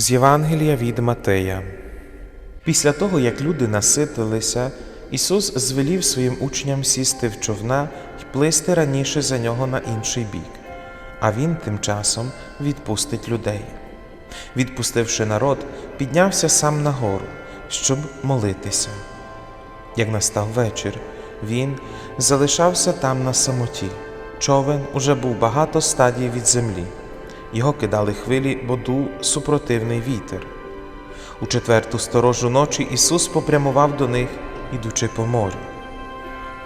З Євангелія від Матея. Після того, як люди наситилися, Ісус звелів своїм учням сісти в човна й плисти раніше за нього на інший бік, а Він тим часом відпустить людей. Відпустивши народ, піднявся сам на гору, щоб молитися. Як настав вечір, він залишався там на самоті. Човен уже був багато стадій від землі. Його кидали хвилі, бо дув супротивний вітер. У четверту сторожу ночі Ісус попрямував до них, ідучи по морю.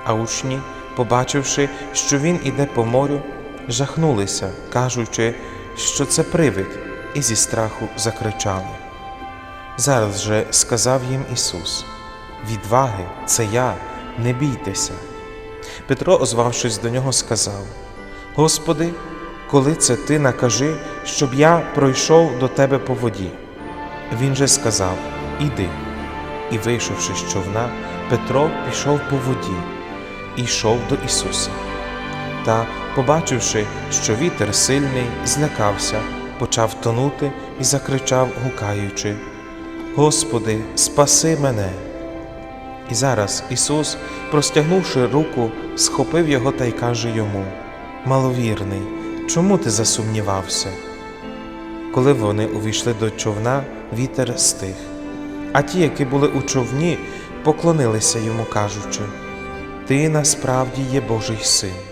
А учні, побачивши, що Він іде по морю, жахнулися, кажучи, що це привид, і зі страху закричали. Зараз же сказав їм Ісус: Відваги, це я, не бійтеся. Петро, озвавшись до нього, сказав: Господи, коли це ти накажи, щоб я пройшов до тебе по воді. Він же сказав: Іди. І, вийшовши з човна, Петро пішов по воді і йшов до Ісуса. Та, побачивши, що вітер сильний, злякався, почав тонути і закричав, гукаючи: Господи, спаси мене! І зараз Ісус, простягнувши руку, схопив його та й каже йому: Маловірний, чому ти засумнівався? Коли вони увійшли до човна, вітер стих. А ті, які були у човні, поклонилися йому, кажучи: Ти насправді є Божий син.